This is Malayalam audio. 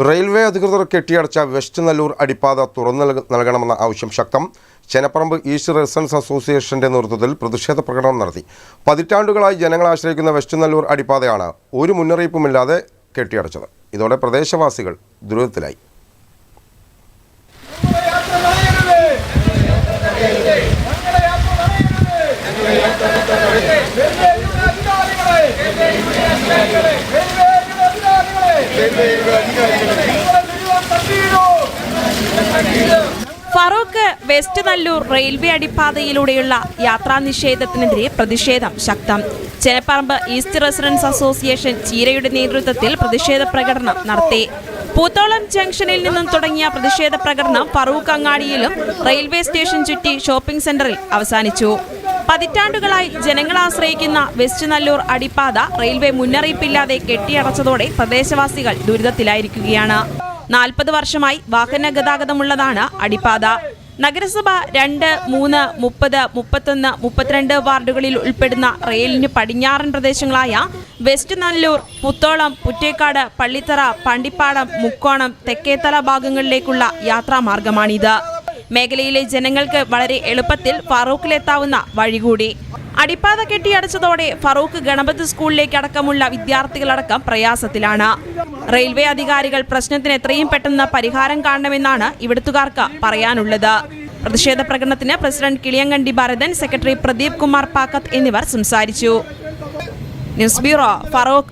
റെയിൽവേ അധികൃതർ കെട്ടിയടച്ച വെസ്റ്റ് നല്ലൂർ അടിപ്പാത തുറന്നു നൽക- നൽകണമെന്ന ആവശ്യം ശക്തം. ചെനപ്പറമ്പ് ഈസ്റ്റ് റെസിഡൻസ് അസോസിയേഷന്റെ നേതൃത്വത്തിൽ പ്രതിഷേധ പ്രകടനം നടത്തി. പതിറ്റാണ്ടുകളായി ജനങ്ങൾ ആശ്രയിക്കുന്ന വെസ്റ്റ് നല്ലൂർ അടിപ്പാതയാണ് ഒരു മുന്നറിയിപ്പുമില്ലാതെ കെട്ടിയടച്ചത്. ഇതോടെ പ്രദേശവാസികൾ ദുരിതത്തിലായി. ഫറൂഖ് വെസ്റ്റ് നല്ലൂർ റെയിൽവേ അടിപ്പാതയിലൂടെയുള്ള യാത്രാ നിഷേധത്തിനെതിരെ പ്രതിഷേധം ശക്തം. ചേപ്പറമ്പ് ഈസ്റ്റ് റെസിഡൻസ് അസോസിയേഷൻ ചീരയുടെ നേതൃത്വത്തിൽ പ്രതിഷേധ പ്രകടനം നടത്തി. പൂത്തോളം ജംഗ്ഷനിൽ നിന്നും തുടങ്ങിയ പ്രതിഷേധ പ്രകടനം ഫറൂഖ് അങ്ങാടിയിലും റെയിൽവേ സ്റ്റേഷൻ ചുറ്റി ഷോപ്പിംഗ് സെന്ററിൽ അവസാനിച്ചു. പതിറ്റാണ്ടുകളായി ജനങ്ങൾ ആശ്രയിക്കുന്ന വെസ്റ്റ് നല്ലൂർ അടിപ്പാത റെയിൽവേ മുന്നറിയിപ്പില്ലാതെ കെട്ടിയടച്ചതോടെ പ്രദേശവാസികൾ ദുരിതത്തിലായിരിക്കുകയാണ്. നാൽപ്പത് വർഷമായി വാഹന ഗതാഗതമുള്ളതാണ് അടിപ്പാത. നഗരസഭ രണ്ട് മൂന്ന് മുപ്പത് മുപ്പത്തൊന്ന് മുപ്പത്തിരണ്ട് വാർഡുകളിൽ ഉൾപ്പെടുന്ന റെയിലിന് പടിഞ്ഞാറൻ പ്രദേശങ്ങളായ വെസ്റ്റ് നല്ലൂർ പുത്തോളം പുറ്റേക്കാട് പള്ളിത്തറ പണ്ടിപ്പാടം മുക്കോണം തെക്കേത്തല ഭാഗങ്ങളിലേക്കുള്ള യാത്രാമാർഗമാണിത്. മേഖലയിലെ ജനങ്ങൾക്ക് വളരെ എളുപ്പത്തിൽ ഫറൂഖിലെത്താവുന്ന വഴി കൂടി അടിപ്പാത കെട്ടിയടച്ചതോടെ ഫറൂഖ് ഗണപതി സ്കൂളിലേക്ക് അടക്കമുള്ള വിദ്യാർത്ഥികളടക്കം പ്രയാസത്തിലാണ്. റെയിൽവേ അധികാരികൾ പ്രശ്നത്തിന് എത്രയും പെട്ടെന്ന് പരിഹാരം കാണണമെന്നാണ് ഇവിടുത്തുകാർക്ക് പറയാനുള്ളത്. പ്രതിഷേധ പ്രകടനത്തിന് പ്രസിഡന്റ് കിളിയങ്കണ്ടി ഭരതൻ സെക്രട്ടറി പ്രദീപ് കുമാർ പാക്കത്ത് എന്നിവർ സംസാരിച്ചു. News bureau Farook.